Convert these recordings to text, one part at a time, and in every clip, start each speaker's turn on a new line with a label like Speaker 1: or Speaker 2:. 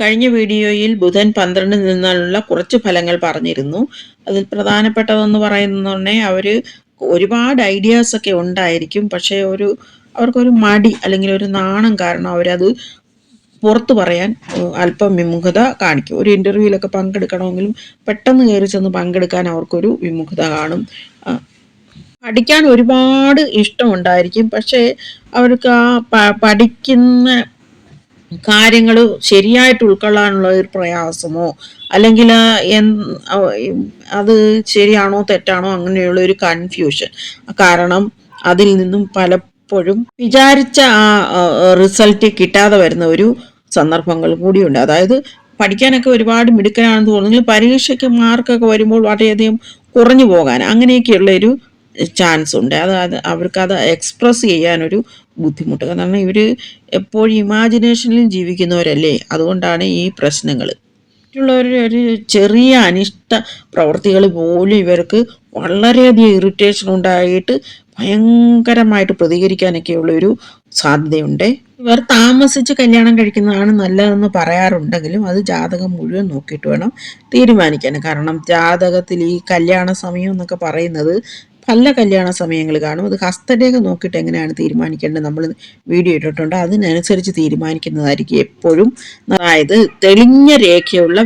Speaker 1: കഴിഞ്ഞ വീഡിയോയിൽ ബുധൻ പന്ത്രണ്ടിൽ നിന്നുള്ള കുറച്ച് ഫലങ്ങൾ പറഞ്ഞിരുന്നു. അതിൽ പ്രധാനപ്പെട്ടതെന്ന് പറയുന്നുണ്ടെങ്കിൽ അവർ ഒരുപാട് ഐഡിയാസ് ഒക്കെ ഉണ്ടായിരിക്കും. പക്ഷേ ഒരു അവർക്കൊരു മടി അല്ലെങ്കിൽ ഒരു നാണം കാരണം അവരത് പുറത്തു പറയാൻ അല്പം വിമുഖത കാണിക്കും. ഒരു ഇന്റർവ്യൂവിലൊക്കെ പങ്കെടുക്കണമെങ്കിലും പെട്ടെന്ന് കയറി ചെന്ന് പങ്കെടുക്കാൻ അവർക്കൊരു വിമുഖത കാണും. പഠിക്കാൻ ഒരുപാട് ഇഷ്ടമുണ്ടായിരിക്കും. പക്ഷേ അവർക്ക് ആ പഠിക്കുന്ന കാര്യങ്ങൾ ശരിയായിട്ട് ഉൾക്കൊള്ളാനുള്ള ഒരു പ്രയാസമോ അല്ലെങ്കിൽ അത് ശരിയാണോ തെറ്റാണോ അങ്ങനെയുള്ള ഒരു കൺഫ്യൂഷൻ കാരണം അതിൽ നിന്നും പലപ്പോഴും വിചാരിച്ച ആ റിസൾട്ട് കിട്ടാതെ വരുന്ന ഒരു സന്ദർഭങ്ങൾ കൂടിയുണ്ട്. അതായത് പഠിക്കാനൊക്കെ ഒരുപാട് മിടുക്കനാണെന്ന് തോന്നുന്നു. പരീക്ഷയ്ക്ക് മാർക്കൊക്കെ വരുമ്പോൾ വളരെയധികം കുറഞ്ഞു പോകാൻ അങ്ങനെയൊക്കെയുള്ള ഒരു ചാൻസ് ഉണ്ട്. അത് അത് അവർക്കത് എക്സ്പ്രസ് ചെയ്യാനൊരു ബുദ്ധിമുട്ട്. കാരണം ഇവർ എപ്പോഴും ഇമാജിനേഷനിലും ജീവിക്കുന്നവരല്ലേ? അതുകൊണ്ടാണ് ഈ പ്രശ്നങ്ങൾ മറ്റുള്ളവരുടെ ഒരു ചെറിയ അനിഷ്ട പ്രവർത്തികൾ പോലും ഇവർക്ക് വളരെയധികം ഇറിറ്റേഷൻ ഉണ്ടായിട്ട് ഭയങ്കരമായിട്ട് പ്രതികരിക്കാനൊക്കെയുള്ള ഒരു സാധ്യതയുണ്ട്. ഇവർ താമസിച്ച് കല്യാണം കഴിക്കുന്നതാണ് നല്ലതെന്ന് പറയാറുണ്ടെങ്കിലും അത് ജാതകം മുഴുവൻ നോക്കിയിട്ട് വേണം തീരുമാനിക്കാൻ. കാരണം ജാതകത്തിൽ ഈ കല്യാണ സമയം എന്നൊക്കെ പറയുന്നത് പല കല്യാണ സമയങ്ങൾ കാണും. അത് ഹസ്തരേഖ നോക്കിയിട്ട് എങ്ങനെയാണ് തീരുമാനിക്കേണ്ടത് നമ്മൾ വീഡിയോ ഇട്ടിട്ടുണ്ട്. അതിനനുസരിച്ച് തീരുമാനിക്കുന്നതായിരിക്കും എപ്പോഴും. അതായത് തെളിഞ്ഞ രേഖയുള്ള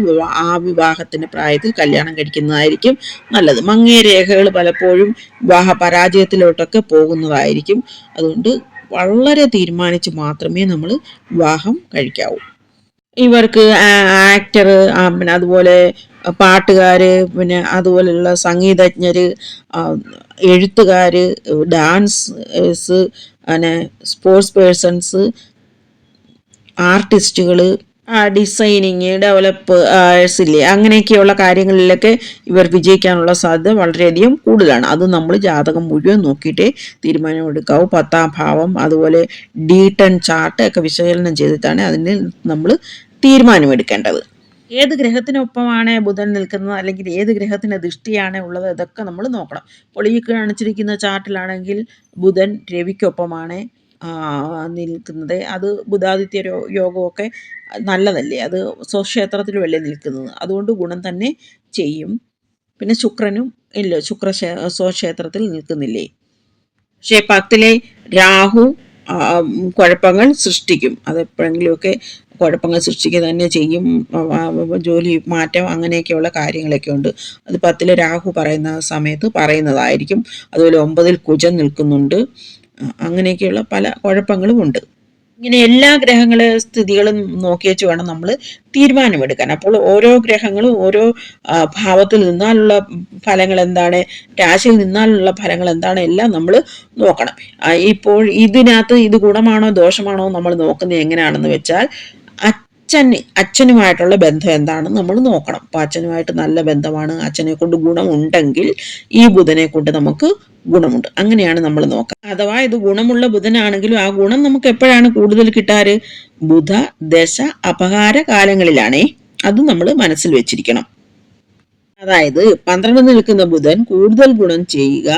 Speaker 1: ആ വിവാഹത്തിന്റെ പ്രായത്തിൽ കല്യാണം കഴിക്കുന്നതായിരിക്കും നല്ലത്. മങ്ങിയ രേഖകൾ പലപ്പോഴും വിവാഹ പരാജയത്തിലോട്ടൊക്കെ പോകുന്നതായിരിക്കും. അതുകൊണ്ട് വളരെ തീരുമാനിച്ച് മാത്രമേ നമ്മൾ വിവാഹം കഴിക്കാവൂ. ഇവർക്ക് ആക്ടർ പിന്നെ അതുപോലെ പാട്ടുകാർ പിന്നെ അതുപോലെയുള്ള സംഗീതജ്ഞർ എഴുത്തുകാർ ഡാൻസ് പിന്നെ സ്പോർട്സ് പേഴ്സൺസ് ആർട്ടിസ്റ്റുകൾ ഡിസൈനിങ് ഡെവലപ്പേഴ്സ് ഇല്ലേ അങ്ങനെയൊക്കെയുള്ള കാര്യങ്ങളിലൊക്കെ ഇവർ വിജയിക്കാനുള്ള സാധ്യത വളരെയധികം കൂടുതലാണ്. അത് നമ്മൾ ജാതകം മുഴുവൻ നോക്കിയിട്ടേ തീരുമാനമെടുക്കാവൂ. പത്താം ഭാവം അതുപോലെ ഡി ടെൻ ചാർട്ട് ഒക്കെ വിശകലനം ചെയ്തിട്ടാണ് അതിന് നമ്മൾ തീരുമാനമെടുക്കേണ്ടത്. ഏത് ഗ്രഹത്തിനൊപ്പമാണ് ബുധൻ നിൽക്കുന്നത് അല്ലെങ്കിൽ ഏത് ഗ്രഹത്തിന് ദൃഷ്ടിയാണ് ഉള്ളത് ഇതൊക്കെ നമ്മൾ നോക്കണം. അപ്പോൾ ഈ കാണിച്ചിരിക്കുന്ന ചാർട്ടിലാണെങ്കിൽ ബുധൻ രവിക്കൊപ്പമാണ് നിൽക്കുന്നത്. അത് ബുധാദിത്യ യോഗമൊക്കെ നല്ലതല്ലേ? അത് സ്വക്ഷേത്രത്തിലുമല്ലേ നിൽക്കുന്നത്. അതുകൊണ്ട് ഗുണം തന്നെ ചെയ്യും. പിന്നെ ശുക്രനും ഇല്ല ശുക്ര ക്ഷേ- സ്വക്ഷേത്രത്തിൽ നിൽക്കുന്നില്ലേ? പക്ഷേ പത്തിലെ രാഹു കുഴപ്പങ്ങൾ സൃഷ്ടിക്കും. അത് എപ്പോഴെങ്കിലുമൊക്കെ കുഴപ്പങ്ങൾ സൃഷ്ടിക്കുക തന്നെ ചെയ്യും. ജോലി മാറ്റം അങ്ങനെയൊക്കെയുള്ള കാര്യങ്ങളൊക്കെ ഉണ്ട്. അത് പത്തിൽ രാഹു പറയുന്ന സമയത്ത് പറയുന്നതായിരിക്കും. അതുപോലെ ഒമ്പതിൽ കുജൻ നിൽക്കുന്നുണ്ട്. അങ്ങനെയൊക്കെയുള്ള പല കുഴപ്പങ്ങളും ഉണ്ട്. ഇങ്ങനെ എല്ലാ ഗ്രഹങ്ങളെ സ്ഥിതികളും നോക്കി വെച്ച് വേണം നമ്മൾ തീരുമാനമെടുക്കാൻ. അപ്പോൾ ഓരോ ഗ്രഹങ്ങളും ഓരോ ഭാവത്തിൽ നിന്നാലുള്ള ഫലങ്ങൾ എന്താണ്? രാശിയിൽ നിന്നാലുള്ള ഫലങ്ങൾ എന്താണ്? എല്ലാം നമ്മൾ നോക്കണം. ഇപ്പോൾ ഇതിനകത്ത് ഇത് ഗുണമാണോ ദോഷമാണോ നമ്മൾ നോക്കുന്നത് എങ്ങനെയാണെന്ന് വെച്ചാൽ അച്ഛനുമായിട്ടുള്ള ബന്ധം എന്താണെന്ന് നമ്മൾ നോക്കണം. അപ്പൊ അച്ഛനുമായിട്ട് നല്ല ബന്ധമാണ്. അച്ഛനെ കൊണ്ട് ഗുണമുണ്ടെങ്കിൽ ഈ ബുധനെ കൊണ്ട് നമുക്ക് ഗുണമുണ്ട്. അങ്ങനെയാണ് നമ്മൾ നോക്കുക അഥവാ ഇത് ഗുണമുള്ള ബുധനാണെങ്കിലും ആ ഗുണം നമുക്ക് എപ്പോഴാണ് കൂടുതൽ കിട്ടാറ്? ബുധ ദശ അപകാര കാലങ്ങളിലാണേ. അത് നമ്മൾ മനസ്സിൽ വെച്ചിരിക്കണം. അതായത് പന്ത്രണ്ട് നിൽക്കുന്ന ബുധൻ കൂടുതൽ ഗുണം ചെയ്യുക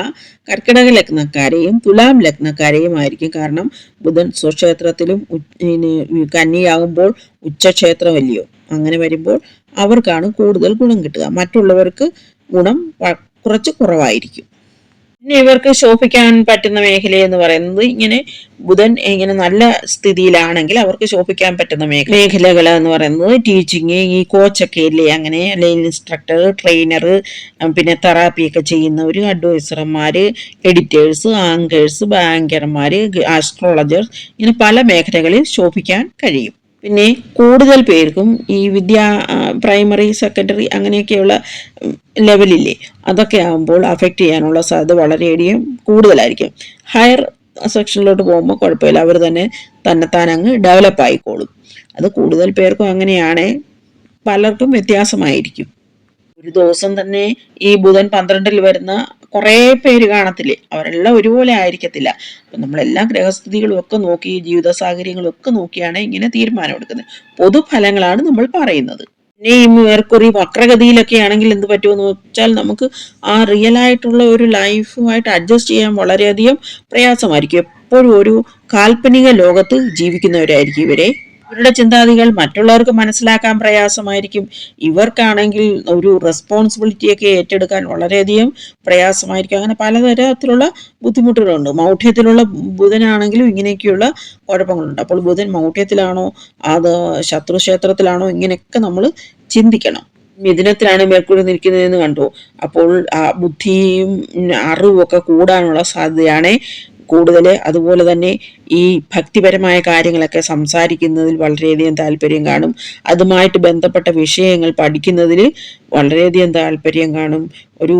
Speaker 1: കർക്കിടക ലഗ്നക്കാരെയും തുലാം ലഗ്നക്കാരെയും ആയിരിക്കും. കാരണം ബുധൻ സ്വക്ഷേത്രത്തിലും കന്നിയാകുമ്പോൾ ഉച്ചക്ഷേത്രമല്ലയോ അങ്ങനെ വരുമ്പോൾ അവർക്കാണ് കൂടുതൽ ഗുണം കിട്ടുക. മറ്റുള്ളവർക്ക് ഗുണം കുറച്ച് കുറവായിരിക്കും. പിന്നെ ഇവർക്ക് ശോഭിക്കാൻ പറ്റുന്ന മേഖല എന്ന് പറയുന്നത് ഇങ്ങനെ ബുധൻ ഇങ്ങനെ നല്ല സ്ഥിതിയിലാണെങ്കിൽ അവർക്ക് ശോഭിക്കാൻ പറ്റുന്ന മേഖല മേഖലകൾ എന്ന് പറയുന്നത് ടീച്ചിങ് ഈ കോച്ചൊക്കെ ഇല്ലേ? അങ്ങനെ അല്ലെങ്കിൽ ഇൻസ്ട്രക്ടർ ട്രെയിനർ പിന്നെ തെറാപ്പി ഒക്കെ ചെയ്യുന്നവർ അഡ്വൈസർമാർ എഡിറ്റേഴ്സ് ആങ്കേഴ്സ് ബാങ്കർമാർ ആസ്ട്രോളജേഴ്സ് ഇങ്ങനെ പല മേഖലകളിൽ ശോഭിക്കാൻ കഴിയും. പിന്നെ കൂടുതൽ പേർക്കും ഈ വിദ്യാ പ്രൈമറി സെക്കൻഡറി അങ്ങനെയൊക്കെയുള്ള ലെവലില്ലേ അതൊക്കെ ആകുമ്പോൾ അഫക്റ്റ് ചെയ്യാനുള്ള സാധ്യത വളരെയധികം കൂടുതലായിരിക്കും. ഹയർ സെക്ഷനിലോട്ട് പോകുമ്പോൾ കുഴപ്പമില്ല. അവർ തന്നെ തന്നെത്താൻ അങ്ങ് ഡെവലപ്പ് ആയിക്കോളും. അത് കൂടുതൽ പേർക്കും അങ്ങനെയാണ്. പലർക്കും വ്യത്യാസമായിരിക്കും. ഒരു ദിവസം തന്നെ ഈ ബുധൻ പന്ത്രണ്ടിൽ വരുന്ന കുറേ പേര് കാണത്തില്ലേ? അവരെല്ലാം ഒരുപോലെ ആയിരിക്കത്തില്ല. അപ്പം നമ്മളെല്ലാ ഗ്രഹസ്ഥിതികളും ഒക്കെ നോക്കി ജീവിത സാഹചര്യങ്ങളും ഒക്കെ നോക്കിയാണ് ഇങ്ങനെ തീരുമാനമെടുക്കുന്നത് പൊതുഫലങ്ങളാണ് നമ്മൾ പറയുന്നത്. പിന്നെ ഈ മേർക്കുറി വക്രഗതിയിലൊക്കെ ആണെങ്കിൽ എന്ത് പറ്റുമെന്ന് വെച്ചാൽ നമുക്ക് ആ റിയൽ ആയിട്ടുള്ള ഒരു ലൈഫുമായിട്ട് അഡ്ജസ്റ്റ് ചെയ്യാൻ വളരെയധികം പ്രയാസമായിരിക്കും. എപ്പോഴും ഒരു കാൽപ്പനിക ലോകത്ത് ജീവിക്കുന്നവരായിരിക്കും ഇവരെ. ഇവരുടെ ചിന്താഗതികൾ മറ്റുള്ളവർക്ക് മനസ്സിലാക്കാൻ പ്രയാസമായിരിക്കും. ഇവർക്കാണെങ്കിൽ ഒരു റെസ്പോൺസിബിലിറ്റിയൊക്കെ ഏറ്റെടുക്കാൻ വളരെയധികം പ്രയാസമായിരിക്കും. അങ്ങനെ പലതരത്തിലുള്ള ബുദ്ധിമുട്ടുകളുണ്ട്. മൗഢ്യത്തിലുള്ള ബുധനാണെങ്കിലും ഇങ്ങനെയൊക്കെയുള്ള കുഴപ്പങ്ങളുണ്ട്. അപ്പോൾ ബുധൻ മൗഢ്യത്തിലാണോ? അത് ശത്രുക്ഷേത്രത്തിലാണോ ഇങ്ങനെയൊക്കെ നമ്മൾ ചിന്തിക്കണം. മിഥുനത്തിലാണ് മേൽക്കൂടി നിൽക്കുന്നതെന്ന് കണ്ടു. അപ്പോൾ ആ ബുദ്ധിയും അറിവും ഒക്കെ കൂടാനുള്ള സാധ്യതയാണ് കൂടുതൽ അതുപോലെ തന്നെ ഈ ഭക്തിപരമായ കാര്യങ്ങളൊക്കെ സംസാരിക്കുന്നതിൽ വളരെയധികം താല്പര്യം കാണും. അതുമായിട്ട് ബന്ധപ്പെട്ട വിഷയങ്ങൾ പഠിക്കുന്നതിൽ വളരെയധികം താല്പര്യം കാണും. ഒരു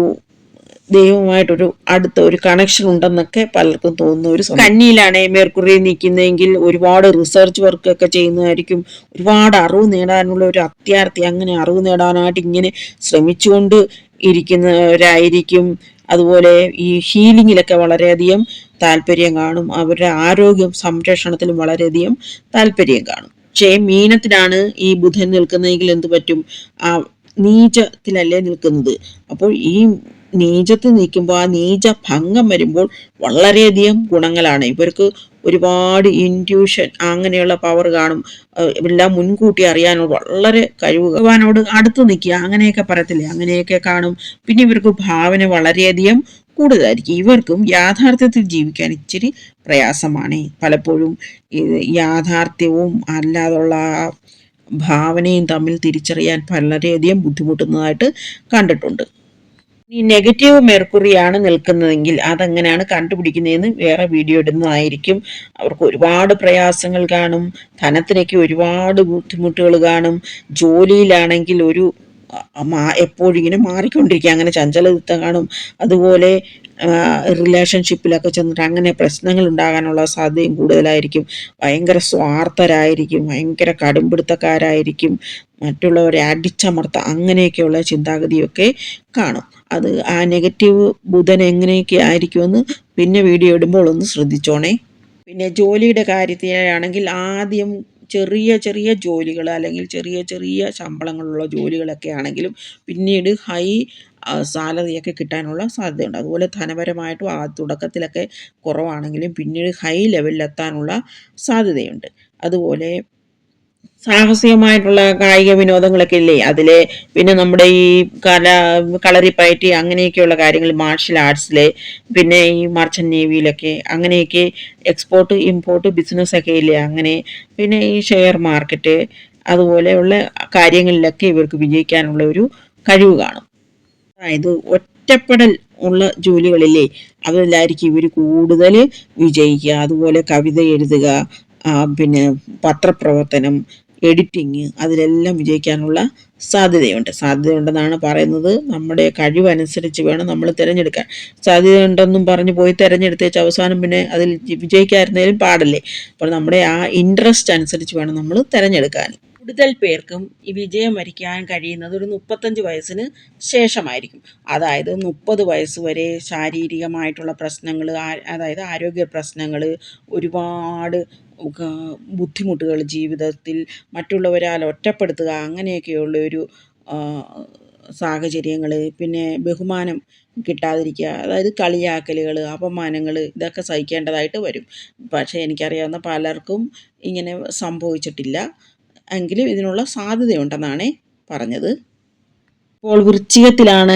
Speaker 1: ദൈവമായിട്ടൊരു അടുത്ത ഒരു കണക്ഷൻ ഉണ്ടെന്നൊക്കെ പലർക്കും തോന്നുന്ന ഒരു കന്നിയിലാണ് മേർക്കുറി നിൽക്കുന്നതെങ്കിൽ ഒരുപാട് റിസർച്ച് വർക്ക് ഒക്കെ ചെയ്യുന്നതായിരിക്കും. ഒരുപാട് അറിവ് നേടാനുള്ള ഒരു അത്യാർത്ഥി അങ്ങനെ അറിവ് നേടാനായിട്ട് ഇങ്ങനെ ശ്രമിച്ചുകൊണ്ട് ഇരിക്കുന്നവരായിരിക്കും. അതുപോലെ ഈ ഹീലിങ്ങിലൊക്കെ വളരെയധികം താല്പര്യം കാണും. അവരുടെ ആരോഗ്യം സംരക്ഷണത്തിലും വളരെയധികം താല്പര്യം കാണും. പക്ഷേ മീനത്തിലാണ് ഈ ബുധൻ നിൽക്കുന്നതെങ്കിൽ എന്ത് പറ്റും? ആ നീചത്തിലല്ലേ നിൽക്കുന്നത്. അപ്പോൾ ഈ നീചത്ത് നിൽക്കുമ്പോൾ ആ നീച ഭംഗം വരുമ്പോൾ വളരെയധികം ഗുണങ്ങളാണ്. ഇവർക്ക് ഒരുപാട് ഇന്റ്യൂഷൻ അങ്ങനെയുള്ള പവർ കാണും. എല്ലാം മുൻകൂട്ടി അറിയാനുള്ള വളരെ കഴിവ് ഭഗവാനോട് അടുത്ത് നിൽക്കുക. അങ്ങനെയൊക്കെ പറയത്തില്ലേ? അങ്ങനെയൊക്കെ കാണും. പിന്നെ ഇവർക്ക് ഭാവന വളരെയധികം കൂടുതലായിരിക്കും. ഇവർക്കും യാഥാർത്ഥ്യത്തിൽ ജീവിക്കാൻ ഇച്ചിരി പ്രയാസമാണ്. പലപ്പോഴും യാഥാർത്ഥ്യവും അല്ലാതുള്ള ഭാവനയും തമ്മിൽ തിരിച്ചറിയാൻ വളരെയധികം ബുദ്ധിമുട്ടുന്നതായിട്ട് കണ്ടിട്ടുണ്ട്. ഈ നെഗറ്റീവ് മെർക്കുറിയാണ് നിൽക്കുന്നതെങ്കിൽ അതെങ്ങനെയാണ് കണ്ടുപിടിക്കുന്നതെന്ന് വേറെ വീഡിയോ ഇടുന്നതായിരിക്കും. അവർക്ക് ഒരുപാട് പ്രയാസങ്ങൾ കാണും. ധനത്തിലേക്ക് ഒരുപാട് ബുദ്ധിമുട്ടുകൾ കാണും. ജോലിയിലാണെങ്കിൽ ഒരു എപ്പോഴും ഇങ്ങനെ മാറിക്കൊണ്ടിരിക്കുക. അങ്ങനെ ചഞ്ചലത്വം കാണും. അതുപോലെ റിലേഷൻഷിപ്പിലൊക്കെ ചെന്നിട്ട് അങ്ങനെ പ്രശ്നങ്ങൾ ഉണ്ടാകാനുള്ള സാധ്യതയും കൂടുതലായിരിക്കും. ഭയങ്കര സ്വാർത്ഥരായിരിക്കും ഭയങ്കര കടുംപിടുത്തക്കാരായിരിക്കും മറ്റുള്ളവരെ അടിച്ചമർത്ത അങ്ങനെയൊക്കെയുള്ള ചിന്താഗതിയൊക്കെ കാണും. അത് ആ നെഗറ്റീവ് ബുധൻ എങ്ങനെയൊക്കെ ആയിരിക്കുമെന്ന് പിന്നെ വീഡിയോ ഇടുമ്പോൾ ഒന്ന് ശ്രദ്ധിച്ചോണേ. പിന്നെ ജോലിയുടെ കാര്യത്തിലാണെങ്കിൽ ആദ്യം ചെറിയ ചെറിയ ജോലികൾ അല്ലെങ്കിൽ ചെറിയ ചെറിയ ശമ്പളങ്ങളുള്ള ജോലികളൊക്കെ ആണെങ്കിലും പിന്നീട് ഹൈ സാലറിയൊക്കെ കിട്ടാനുള്ള സാധ്യതയുണ്ട്. അതുപോലെ ധനപരമായിട്ടും ആ തുടക്കത്തിലൊക്കെ കുറവാണെങ്കിലും പിന്നീട് ഹൈ ലെവലിലെത്താനുള്ള സാധ്യതയുണ്ട്. അതുപോലെ സാഹസികമായിട്ടുള്ള കായിക വിനോദങ്ങളൊക്കെ ഇല്ലേ? അതിലെ പിന്നെ നമ്മുടെ ഈ കല കളറിപ്പയറ്റി അങ്ങനെയൊക്കെയുള്ള കാര്യങ്ങൾ മാർഷൽ ആർട്സിലെ പിന്നെ ഈ മർച്ചന്റ് നേവിയിലൊക്കെ അങ്ങനെയൊക്കെ എക്സ്പോർട്ട് ഇമ്പോർട്ട് ബിസിനസ് ഒക്കെ ഇല്ലേ? അങ്ങനെ പിന്നെ ഈ ഷെയർ മാർക്കറ്റ് അതുപോലെയുള്ള കാര്യങ്ങളിലൊക്കെ ഇവർക്ക് വിജയിക്കാനുള്ള ഒരു കഴിവ് കാണും. അതായത് ഒറ്റപ്പെടൽ ഉള്ള ജോലികളില്ലേ അതിലായിരിക്കും ഇവർ കൂടുതൽ വിജയിക്കുക. അതുപോലെ കവിത എഴുതുക പിന്നെ പത്രപ്രവർത്തനം എഡിറ്റിങ് അതിലെല്ലാം വിജയിക്കാനുള്ള സാധ്യതയുണ്ട്. സാധ്യതയുണ്ടെന്നാണ് പറയുന്നത്. നമ്മുടെ കഴിവനുസരിച്ച് വേണം നമ്മൾ തിരഞ്ഞെടുക്കാൻ. സാധ്യതയുണ്ടെന്നും പറഞ്ഞ് പോയി തിരഞ്ഞെടുത്തേച്ച് അവസാനം പിന്നെ അതിൽ വിജയിക്കാതിരുന്നതിലും പാടല്ലേ? അപ്പോൾ നമ്മുടെ ആ ഇൻട്രസ്റ്റ് അനുസരിച്ച് വേണം നമ്മൾ തിരഞ്ഞെടുക്കാൻ. കൂടുതൽ പേർക്കും ഈ വിജയം വരിക്കാൻ കഴിയുന്നത് ഒരു മുപ്പത്തഞ്ച് വയസ്സിന് ശേഷമായിരിക്കും. അതായത് മുപ്പത് വയസ്സ് വരെ ശാരീരികമായിട്ടുള്ള പ്രശ്നങ്ങൾ അതായത് ആരോഗ്യ പ്രശ്നങ്ങൾ ഒരുപാട് ബുദ്ധിമുട്ടുകൾ ജീവിതത്തിൽ മറ്റുള്ളവരാൽ ഒറ്റപ്പെടുത്തുക അങ്ങനെയൊക്കെയുള്ള ഒരു സാഹചര്യങ്ങൾ പിന്നെ ബഹുമാനം കിട്ടാതിരിക്കുക അതായത് കളിയാക്കലുകൾ അപമാനങ്ങൾ ഇതൊക്കെ സഹിക്കേണ്ടതായിട്ട് വരും. പക്ഷേ എനിക്കറിയാവുന്ന പലർക്കും ഇങ്ങനെ സംഭവിച്ചിട്ടില്ല. എങ്കിലും ഇതിനുള്ള സാധ്യതയുണ്ടെന്നാണ് പറഞ്ഞത്. ഇപ്പോൾ വൃശ്ചികത്തിലാണ്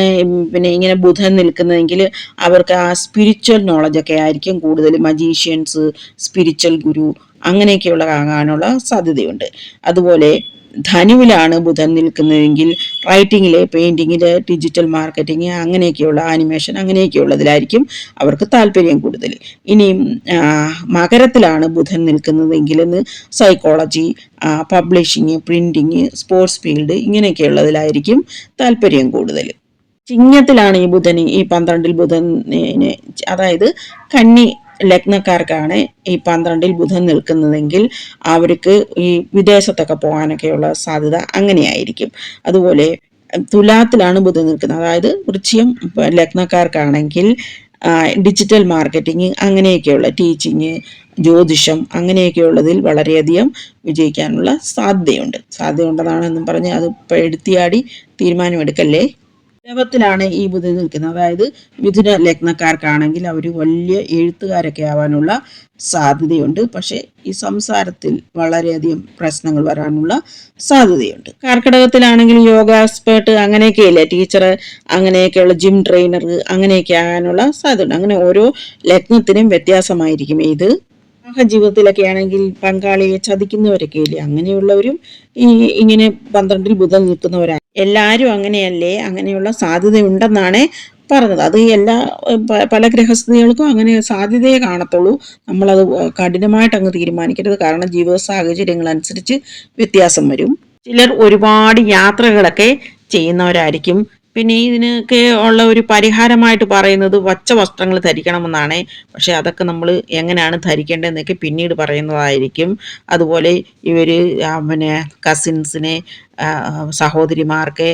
Speaker 1: പിന്നെ ഇങ്ങനെ ബുധൻ നിൽക്കുന്നതെങ്കിൽ അവർക്ക് ആ സ്പിരിച്വൽ നോളജൊക്കെ ആയിരിക്കും കൂടുതൽ. മജീഷ്യൻസ് സ്പിരിച്വൽ ഗുരു അങ്ങനെയൊക്കെയുള്ള ആകാനുള്ള സാധ്യതയുണ്ട്. അതുപോലെ ധനുവിലാണ് ബുധൻ നിൽക്കുന്നതെങ്കിൽ റൈറ്റിങ്ങിൽ പെയിന്റിങ്ങിൽ ഡിജിറ്റൽ മാർക്കറ്റിംഗ് അങ്ങനെയൊക്കെയുള്ള ആനിമേഷൻ അങ്ങനെയൊക്കെയുള്ളതിലായിരിക്കും അവർക്ക് താല്പര്യം കൂടുതൽ. ഇനിയും മകരത്തിലാണ് ബുധൻ നിൽക്കുന്നതെങ്കിൽ psychology publishing printing sports field ഇങ്ങനെയൊക്കെയുള്ളതിലായിരിക്കും താല്പര്യം കൂടുതൽ. ചിങ്ങത്തിലാണ് ഈ ബുധൻ ഈ പന്ത്രണ്ടിൽ ബുധൻ അതായത് കന്നി ലഗ്നക്കാർക്കാണ് ഈ പന്ത്രണ്ടിൽ ബുധൻ നിൽക്കുന്നതെങ്കിൽ അവർക്ക് ഈ വിദേശത്തൊക്കെ പോകാനൊക്കെയുള്ള സാധ്യത അങ്ങനെയായിരിക്കും. അതുപോലെ തുലാത്തിലാണ് ബുധൻ നിൽക്കുന്നത്. അതായത് വൃശ്ചികം ലഗ്നക്കാർക്കാണെങ്കിൽ ഡിജിറ്റൽ മാർക്കറ്റിംഗ് അങ്ങനെയൊക്കെയുള്ള ടീച്ചിങ് ജ്യോതിഷം അങ്ങനെയൊക്കെയുള്ളതിൽ വളരെയധികം വിജയിക്കാനുള്ള സാധ്യതയുണ്ട്. സാധ്യതയുണ്ടെന്നാണെന്നും പറഞ്ഞ് അത് എടുത്തിയാടി തീരുമാനമെടുക്കല്ലേ? ലവത്തിലാണ് ഈ ബുധൻ നിൽക്കുന്നത്. അതായത് മിഥുന ലഗ്നക്കാർക്കാണെങ്കിൽ അവർ വലിയ എഴുത്തുകാരൊക്കെ ആവാനുള്ള സാധ്യതയുണ്ട്. പക്ഷേ ഈ സംസാരത്തിൽ വളരെയധികം പ്രശ്നങ്ങൾ വരാനുള്ള സാധ്യതയുണ്ട്. കർക്കിടകത്തിലാണെങ്കിൽ യോഗ എക്സ്പേർട്ട് അങ്ങനെയൊക്കെയല്ലേ ടീച്ചർ അങ്ങനെയൊക്കെയുള്ള ജിം ട്രെയിനർ അങ്ങനെയൊക്കെ ആകാനുള്ള സാധ്യതയുണ്ട്. അങ്ങനെ ഓരോ ലഗ്നത്തിനും വ്യത്യാസമായിരിക്കും ഇത്. ജീവിതത്തിലൊക്കെ ആണെങ്കിൽ പങ്കാളിയെ ചതിക്കുന്നവരൊക്കെ ഇല്ലേ? അങ്ങനെയുള്ളവരും ഈ ഇങ്ങനെ പന്ത്രണ്ടിൽ ബുധൻ നിൽക്കുന്നവരാണ് എല്ലാവരും അങ്ങനെയല്ലേ? അങ്ങനെയുള്ള സാധ്യതയുണ്ടെന്നാണ് പറഞ്ഞത്. അത് എല്ലാ പല ഗ്രഹസ്ഥിതികൾക്കും അങ്ങനെ സാധ്യതയെ കാണത്തുള്ളൂ. നമ്മളത് കഠിനമായിട്ട് അങ്ങ് തീരുമാനിക്കരുത്. കാരണം ജീവിത സാഹചര്യങ്ങൾ അനുസരിച്ച് വ്യത്യാസം വരും. ചിലർ ഒരുപാട് യാത്രകളൊക്കെ ചെയ്യുന്നവരായിരിക്കും. പിന്നെ ഇതിനൊക്കെ ഉള്ള ഒരു പരിഹാരമായിട്ട് പറയുന്നത് വച്ച വസ്ത്രങ്ങൾ ധരിക്കണമെന്നാണ്. പക്ഷെ അതൊക്കെ നമ്മൾ എങ്ങനെയാണ് ധരിക്കേണ്ടതെന്നൊക്കെ പിന്നീട് പറയുന്നതായിരിക്കും. അതുപോലെ ഇവർ പിന്നെ കസിൻസിനെ സഹോദരിമാർക്ക്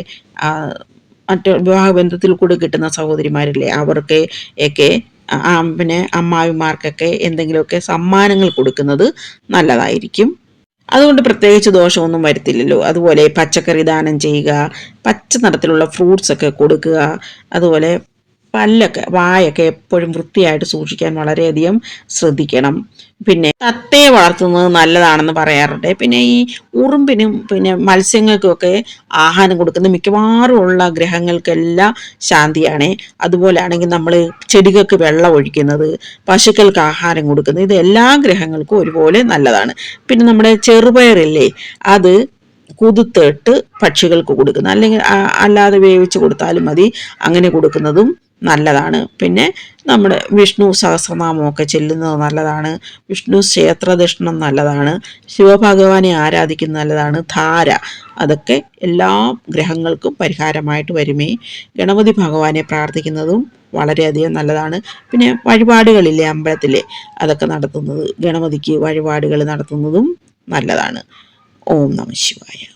Speaker 1: മറ്റ് വിവാഹബന്ധത്തിൽ കൂടെ കിട്ടുന്ന സഹോദരിമാരില്ലേ അവർക്ക് ഒക്കെ പിന്നെ അമ്മാവിമാർക്കൊക്കെ എന്തെങ്കിലുമൊക്കെ സമ്മാനങ്ങൾ കൊടുക്കുന്നത് നല്ലതായിരിക്കും. അതുകൊണ്ട് പ്രത്യേകിച്ച് ദോഷമൊന്നും വരുത്തില്ലല്ലോ. അതുപോലെ പച്ചക്കറി ദാനം ചെയ്യുക പച്ച നിറത്തിലുള്ള ഫ്രൂട്ട്സ് ഒക്കെ കൊടുക്കുക അതുപോലെ പല്ലൊക്കെ വായൊക്കെ എപ്പോഴും വൃത്തിയായിട്ട് സൂക്ഷിക്കാൻ വളരെയധികം ശ്രദ്ധിക്കണം. പിന്നെ തത്തയെ വളർത്തുന്നത് നല്ലതാണെന്ന് പറയാറുണ്ട്. പിന്നെ ഈ ഉറുമ്പിനും പിന്നെ മത്സ്യങ്ങൾക്കുമൊക്കെ ആഹാരം കൊടുക്കുന്ന മിക്കവാറും ഉള്ള ഗ്രഹങ്ങൾക്കെല്ലാം ശാന്തിയാണ്. അതുപോലെ ആണെങ്കിൽ നമ്മൾ ചെടികൾക്ക് വെള്ളം ഒഴിക്കുന്നത് പശുക്കൾക്ക് ആഹാരം കൊടുക്കുന്നത് ഇത് എല്ലാ ഗ്രഹങ്ങൾക്കും ഒരുപോലെ നല്ലതാണ്. പിന്നെ നമ്മുടെ ചെറുപയറില്ലേ അത് കുതിത്തിട്ട് പക്ഷികൾക്ക് കൊടുക്കുന്നത് അല്ലെങ്കിൽ അല്ലാതെ വേവിച്ച് കൊടുത്താലും മതി അങ്ങനെ കൊടുക്കുന്നതും നല്ലതാണ്. പിന്നെ നമ്മുടെ വിഷ്ണു സഹസ്രനാമമൊക്കെ ചെല്ലുന്നത് നല്ലതാണ്. വിഷ്ണു ക്ഷേത്രദക്ഷിണം നല്ലതാണ്. ശിവഭഗവാനെ ആരാധിക്കുന്നത് നല്ലതാണ്. ധാര അതൊക്കെ എല്ലാ ഗ്രഹങ്ങൾക്കും പരിഹാരമായിട്ട് വരുമേ. ഗണപതി ഭഗവാനെ പ്രാർത്ഥിക്കുന്നതും വളരെയധികം നല്ലതാണ്. പിന്നെ വഴിപാടുകളില്ലേ അമ്പലത്തിലെ അതൊക്കെ നടത്തുന്നത് ഗണപതിക്ക് വഴിപാടുകൾ നടത്തുന്നതും നല്ലതാണ്. ഓം നമ ശിവായ.